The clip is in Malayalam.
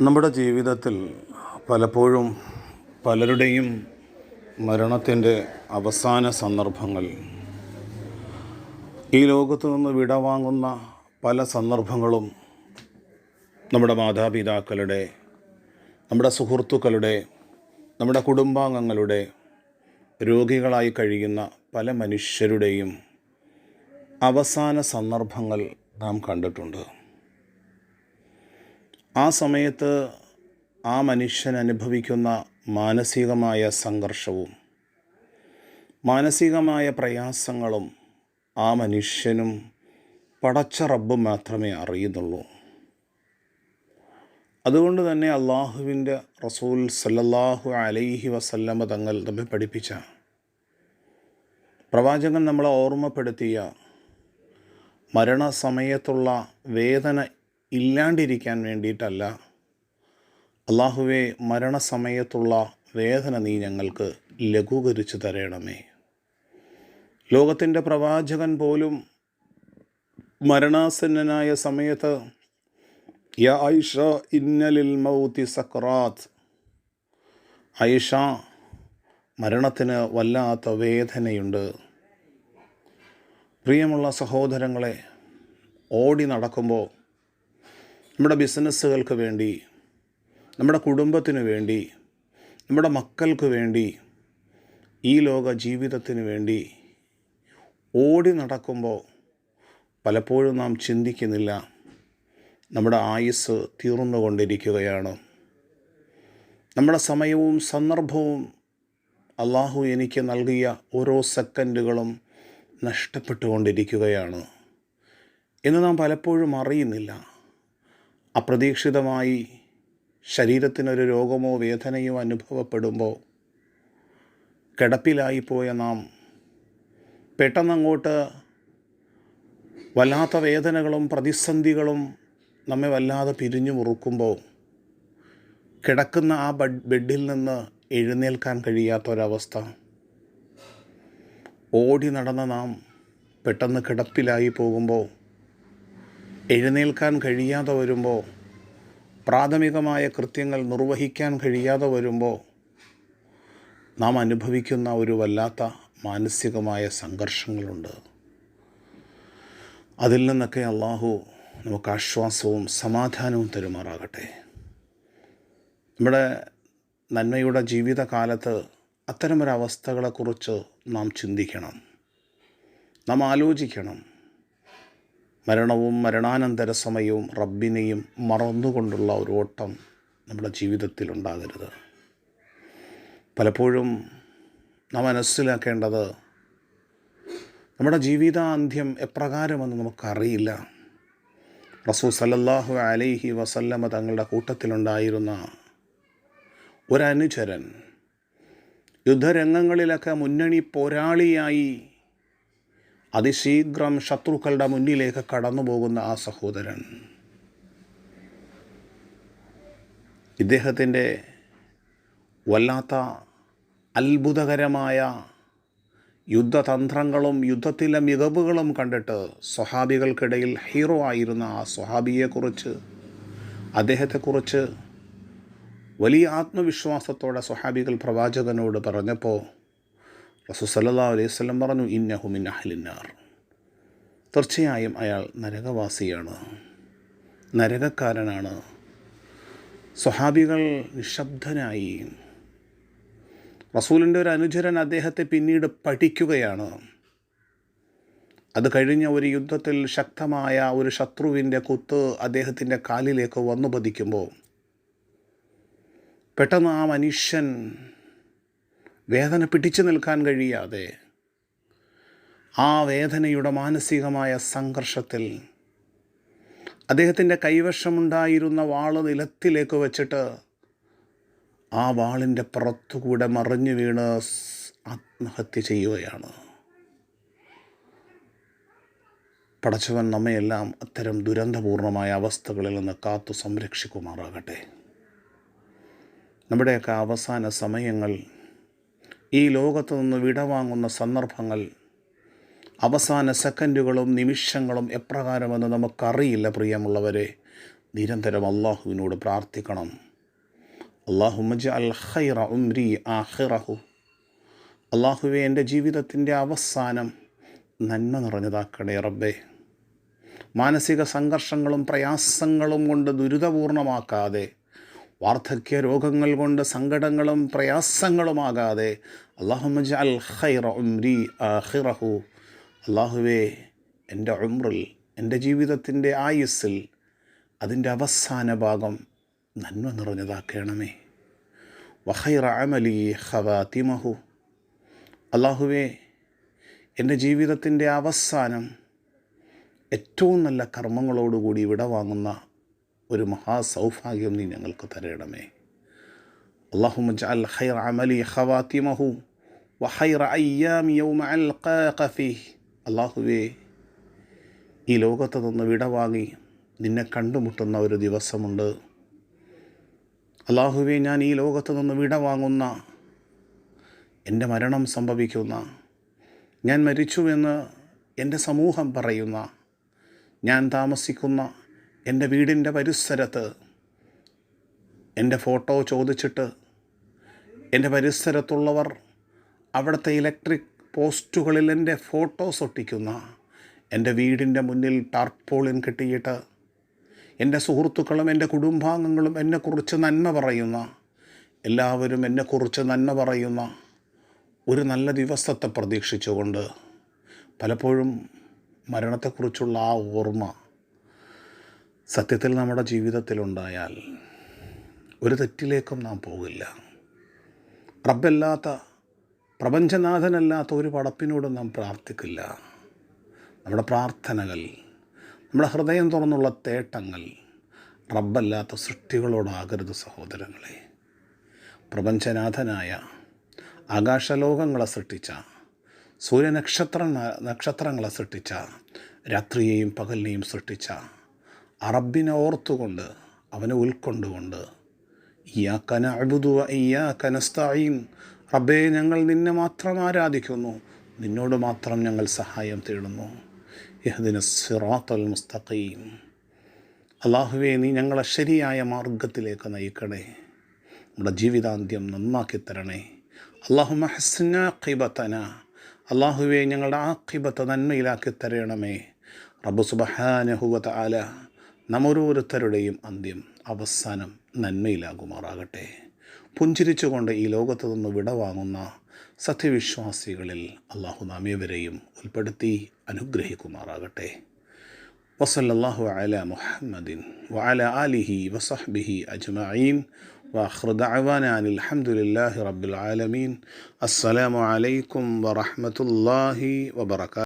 നമ്മുടെ ജീവിതത്തിൽ പലപ്പോഴും പലരുടെയും മരണത്തിന്റെ അവസാന സന്ദർഭങ്ങൾ ഈ ലോകത്തു നിന്ന് വിടവാങ്ങുന്ന പല സന്ദർഭങ്ങളും നമ്മുടെ മാതാപിതാക്കളുടെ നമ്മുടെ സുഹൃത്തുക്കളുടെ നമ്മുടെ കുടുംബാംഗങ്ങളുടെ രോഗികളായി കഴിയുന്ന പല മനുഷ്യരുടെയും അവസാന സന്ദർഭങ്ങൾ നാം കണ്ടിട്ടുണ്ട്. ആ സമയത്ത് ആ മനുഷ്യൻ അനുഭവിക്കുന്ന മാനസികമായ സംഘർഷവും മാനസികമായ പ്രയാസങ്ങളും ആ മനുഷ്യനും പടച്ച റബ്ബ് മാത്രമേ അറിയുന്നുള്ളൂ. അതുകൊണ്ട് തന്നെ അള്ളാഹുവിന്റെ റസൂൽ സല്ലല്ലാഹു അലൈഹി വസല്ലമ തങ്ങൾ നമ്മെ പഠിപ്പിച്ച പ്രവാചകൻ നമ്മളെ ഓർമ്മപ്പെടുത്തിയ മരണസമയത്തുള്ള വേദന ഇല്ലാണ്ടിരിക്കാൻ വേണ്ടിയിട്ടല്ല. അള്ളാഹുവെ മരണസമയത്തുള്ള വേദന നീ ഞങ്ങൾക്ക് ലഘൂകരിച്ചു തരണമേ. ലോകത്തിന്റെ പ്രവാചകൻ പോലും മരണാസന്നനായ സമയത്ത് യ ഐഷ ഇന്നലിൽ മൗതി സക്രാത്ത് ഐഷ മരണത്തിന് വല്ലാത്ത വേദനയുണ്ട്. പ്രിയമുള്ള സഹോദരങ്ങളെ ഓടി നടക്കുമ്പോൾ നമ്മുടെ ബിസിനസ്സുകൾക്ക് വേണ്ടി നമ്മുടെ കുടുംബത്തിന് വേണ്ടി നമ്മുടെ മക്കൾക്ക് വേണ്ടി ഈ ലോക ജീവിതത്തിന് വേണ്ടി ഓടി നടക്കുമ്പോൾ പലപ്പോഴും നാം ചിന്തിക്കുന്നില്ല നമ്മുടെ ആയുസ് തീർന്നുകൊണ്ടിരിക്കുകയാണ്. നമ്മുടെ സമയവും സന്ദർഭവും അള്ളാഹു എനിക്ക് നൽകിയ ഓരോ സെക്കൻഡുകളും നഷ്ടപ്പെട്ടുകൊണ്ടിരിക്കുകയാണ്. എന്ന് നാം പലപ്പോഴും അറിയുന്നില്ല. അപ്രതീക്ഷിതമായി ശരീരത്തിനൊരു രോഗമോ വേദനയോ അനുഭവപ്പെടുമ്പോൾ കിടപ്പിലായിപ്പോയ നാം പെട്ടെന്നങ്ങോട്ട് വല്ലാത്ത വേദനകളും പ്രതിസന്ധികളും നമ്മെ വല്ലാതെ പിരിഞ്ഞു മുറുക്കുമ്പോൾ കിടക്കുന്ന ആ ബഡ് ബെഡിൽ നിന്ന് എഴുന്നേൽക്കാൻ കഴിയാത്തൊരവസ്ഥ. ഓടി നടന്ന നാം പെട്ടെന്ന് കിടപ്പിലായി പോകുമ്പോൾ എഴുന്നേൽക്കാൻ കഴിയാതെ വരുമ്പോൾ പ്രാഥമികമായ കൃത്യങ്ങൾ നിർവഹിക്കാൻ കഴിയാതെ വരുമ്പോൾ നാം അനുഭവിക്കുന്ന ഒരു വല്ലാത്ത മാനസികമായ സംഘർഷങ്ങളുണ്ട്. അതിൽ നിന്നൊക്കെ അള്ളാഹു നമുക്ക് ആശ്വാസവും സമാധാനവും തരുമാറാകട്ടെ. നമ്മുടെ നന്മയുടെ ജീവിതകാലത്ത് അത്തരമൊരവസ്ഥകളെക്കുറിച്ച് നാം ചിന്തിക്കണം. നാം ആലോചിക്കണം. മരണവും മരണാനന്തര സമയവും റബ്ബിനെയും മറന്നുകൊണ്ടുള്ള ഒരു ഓട്ടം നമ്മുടെ ജീവിതത്തിൽ ഉണ്ടാകരുത്. പലപ്പോഴും നാം മനസ്സിലാക്കേണ്ടത് നമ്മുടെ ജീവിതാന്ത്യം എപ്രകാരമെന്ന് നമുക്കറിയില്ല. റസൂ സല്ലല്ലാഹു അലൈഹി വസല്ലമ തങ്ങളുടെ കൂട്ടത്തിലുണ്ടായിരുന്ന ഒരനുചരൻ യുദ്ധരംഗങ്ങളിലൊക്കെ മുന്നണി പോരാളിയായി അതിശീഘ്രം ശത്രുക്കളുടെ മുന്നിലേക്ക് കടന്നു പോകുന്ന ആ സഹോദരൻ. ഇദ്ദേഹത്തിന്റെ വല്ലാത്ത അത്ഭുതകരമായ യുദ്ധതന്ത്രങ്ങളും യുദ്ധത്തിലെ മികവുകളും കണ്ടിട്ട് സ്വഹാബികൾക്കിടയിൽ ഹീറോ ആയിരുന്ന ആ സ്വഹാബിയെക്കുറിച്ച് അദ്ദേഹത്തെക്കുറിച്ച് വലിയ ആത്മവിശ്വാസത്തോടെ സ്വഹാബികൾ പ്രവാചകനോട് പറഞ്ഞപ്പോൾ റസൂ സല്ലാ അലൈഹി വസ്ലം പറഞ്ഞു ഇന്നഹു മിൻ അഹ്ലിന്നാർ തീർച്ചയായും അയാൾ നരകവാസിയാണ് നരകക്കാരനാണ്. സ്വഹാബികൾ നിശബ്ദനായി. റസൂലിന്റെ ഒരു അനുചരൻ അദ്ദേഹത്തെ പിന്നീട് പഠിക്കുകയാണ്. അത് കഴിഞ്ഞ ഒരു യുദ്ധത്തിൽ ശക്തമായ ഒരു ശത്രുവിന്റെ കുത്ത് അദ്ദേഹത്തിന്റെ കാലിലേക്ക് വന്നു പതിക്കുമ്പോൾ പെട്ടെന്ന് ആ മനുഷ്യൻ വേദന പിടിച്ചു നിൽക്കാൻ കഴിയാതെ ആ വേദനയുടെ മാനസികമായ സംഘർഷത്തിൽ അദ്ദേഹത്തിന്റെ കൈവശമുണ്ടായിരുന്ന വാൾ നിലത്തിലേക്ക് വച്ചിട്ട് ആ വാളിന്റെ പുറത്തുകൂടെ മറിഞ്ഞു വീണ് ആത്മഹത്യ ചെയ്യുകയാണ്. പടച്ചവൻ നമ്മയെല്ലാം അത്തരം ദുരന്തപൂർണമായ അവസ്ഥകളിൽ നിന്ന് കാത്തു സംരക്ഷിക്കുമാറാകട്ടെ. നമ്മുടെയൊക്കെ അവസാന സമയങ്ങൾ ഈ ലോകത്ത് നിന്ന് വിടവാങ്ങുന്ന സന്ദർഭങ്ങൾ അവസാന സെക്കൻഡുകളും നിമിഷങ്ങളും എപ്രകാരമെന്ന് നമുക്കറിയില്ല പ്രിയമുള്ളവരെ. നിരന്തരം അള്ളാഹുവിനോട് പ്രാർത്ഥിക്കണം. അള്ളാഹുമജ അൽ ഖൈറ ഉംരി ആഹിറഹു അള്ളാഹുവെ എന്റെ ജീവിതത്തിന്റെ അവസാനം നന്മ നിറഞ്ഞതാക്കണേ റബ്ബേ. മാനസിക സംഘർഷങ്ങളും പ്രയാസങ്ങളും കൊണ്ട് ദുരിതപൂർണമാക്കാതെ വാർദ്ധക്യ രോഗങ്ങൾ കൊണ്ട് സങ്കടങ്ങളും പ്രയാസങ്ങളുമാകാതെ അള്ളാഹുമജ അൽ ഖൈറ ഉംരി ആഹിറഹു അള്ളാഹുവേ എന്റെ ഉമ്രിൽ എന്റെ ജീവിതത്തിന്റെ ആയുസ്സിൽ അതിന്റെ അവസാന ഭാഗം നന്മ നിറഞ്ഞതാക്കണമേ. വഹൈറ അമലി ഖവാത്തിമഹു അള്ളാഹുവേ എന്റെ ജീവിതത്തിന്റെ അവസാനം ഏറ്റവും നല്ല കർമ്മങ്ങളോടുകൂടി ഇവിടെ വാങ്ങുന്ന ഒരു മഹാസൗഭാഗ്യം നീ ഞങ്ങൾക്ക് തരണമേ. അള്ളാഹുവേ ഈ ലോകത്ത് നിന്ന് വിടവാങ്ങി നിന്നെ കണ്ടുമുട്ടുന്ന ഒരു ദിവസമുണ്ട്. അള്ളാഹുവെ ഞാൻ ഈ ലോകത്ത് നിന്ന് വിടവാങ്ങുന്ന എന്റെ മരണം സംഭവിക്കുന്ന ഞാൻ മരിച്ചുവെന്ന് എന്റെ സമൂഹം പറയുന്ന ഞാൻ താമസിക്കുന്ന എന്റെ വീടിന്റെ പരിസരത്ത് എന്റെ ഫോട്ടോ ചോദിച്ചിട്ട് എന്റെ പരിസരത്തുള്ളവർ അവിടുത്തെ ഇലക്ട്രിക് പോസ്റ്റുകളിൽ എന്റെ ഫോട്ടോസ് ഒട്ടിക്കുന്ന എന്റെ വീടിന്റെ മുന്നിൽ ടാർപോളിൻ കെട്ടിയിട്ട് എന്റെ സുഹൃത്തുക്കളും എന്റെ കുടുംബാംഗങ്ങളും എന്നെക്കുറിച്ച് നന്മ പറയുന്ന എല്ലാവരും എന്നെക്കുറിച്ച് നന്മ പറയുന്ന ഒരു നല്ല ദിവസത്തെ പ്രതീക്ഷിച്ചുകൊണ്ട് പലപ്പോഴും മരണത്തെക്കുറിച്ചുള്ള ആ ഓർമ്മ സത്യത്തിൽ നമ്മുടെ ജീവിതത്തിലുണ്ടായാൽ ഒരു തെറ്റിലേക്കും നാം പോകില്ല. റബ്ബല്ലാത്ത പ്രപഞ്ചനാഥനല്ലാത്ത ഒരു പടപ്പിനോട് നാം പ്രാർത്ഥിക്കില്ല. നമ്മുടെ പ്രാർത്ഥനകൾ നമ്മുടെ ഹൃദയം തുറന്നുള്ള തേട്ടങ്ങൾ റബ്ബല്ലാത്ത സൃഷ്ടികളോടാകരുത് സഹോദരങ്ങളെ. പ്രപഞ്ചനാഥനായ ആകാശലോകങ്ങളെ സൃഷ്ടിച്ച സൂര്യനക്ഷത്ര നക്ഷത്രങ്ങളെ സൃഷ്ടിച്ച രാത്രിയെയും പകലിനെയും സൃഷ്ടിച്ച അറബിനെ ഓർത്തുകൊണ്ട് അവനെ ഉൾക്കൊണ്ടുകൊണ്ട് ഇയാക്കന അഴുതു ഇയാക്കനസ്തായും റബ്ബേ ഞങ്ങൾ നിന്നെ മാത്രം ആരാധിക്കുന്നു നിന്നോട് മാത്രം ഞങ്ങൾ സഹായം തേടുന്നു. യഹദിന സിറാത്തൽ മുസ്തഖീം. അള്ളാഹുവെ നീ ഞങ്ങളെ ശരിയായ മാർഗത്തിലേക്ക് നയിക്കണേ. നമ്മുടെ ജീവിതാന്ത്യം നന്നാക്കി തരണേ. അള്ളാഹു മഹസ്നാഖിബത്തന അള്ളാഹുവെ ഞങ്ങളുടെ ആഖിബത്ത് നന്മയിലാക്കി തരണമേ. റബ്ബു വ ആല നമ്മോരോരുത്തരുടെയും അന്ത്യം അവസാനം നന്മയിലാകുമാറാകട്ടെ പുഞ്ചിരിച്ചുകൊണ്ട് ഈ ലോകത്ത് നിന്ന് വിടവാങ്ങുന്ന സത്യവിശ്വാസികളിൽ അള്ളാഹു നാമേവരെയും ഉൾപ്പെടുത്തി അനുഗ്രഹിക്കുമാറാകട്ടെ വസല്ലാഹു അല മുഹമ്മദിൻ വഅല ആലിഹി വസഹ്ബിഹി അജ്മഈൻ واخر دعوانا ان الحمد لله رب العالمين السلام عليكم ورحمه الله وبركاته